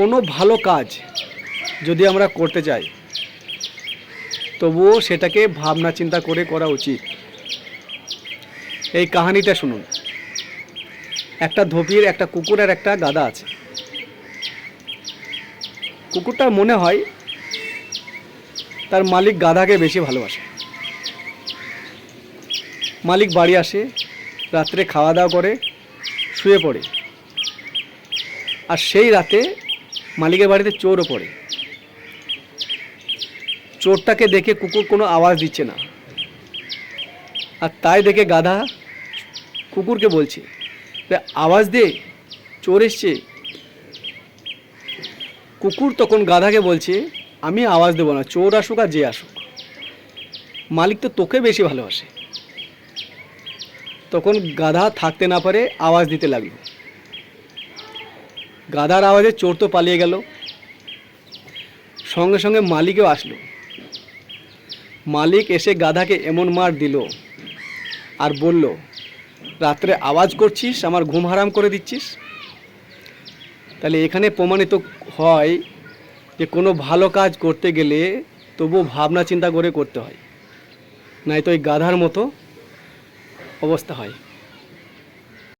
কোনো ভালো কাজ যদি আমরা করতে চাই, তবুও সেটাকে ভাবনা চিন্তা করে করা উচিত। এই কাহানিটা শুনুন। একটা ধোপির, একটা কুকুর আর একটা গাদা আছে। কুকুরটার মনে হয় তার মালিক গাধাকে বেশি ভালোবাসে। মালিক বাড়ি আসে, রাত্রে খাওয়া দাওয়া করে, শুয়ে পড়ে। আর সেই রাতে মালিকের বাড়িতে চোরও পড়ে। চোরটাকে দেখে কুকুর কোনো আওয়াজ দিচ্ছে না। আর তাই দেখে গাধা কুকুরকে বলছে "রে, আওয়াজ দে চোর এসছে। কুকুর তখন গাধাকে বলছে আমি আওয়াজ দেবো না চোর আসুক আর যে আসুক। মালিক তো তোকে বেশি ভালোবাসে। তখন গাধা থাকতে না পারে আওয়াজ দিতে লাগল। গাধার আওয়াজে চোর তো পালিয়ে গেল। সঙ্গে সঙ্গে মালিকও আসলো। মালিক এসে গাধাকে এমন মার দিল আর বলল, রাত্রে আওয়াজ করছিস, আমার ঘুম হারাম করে দিচ্ছিস? তাহলে এখানে প্রমাণিত হয় যে কোনো ভালো কাজ করতে গেলে তবুও ভাবনা চিন্তা করে করতে হয়। নাই তো ওই গাধার মতো অবস্থা হয়।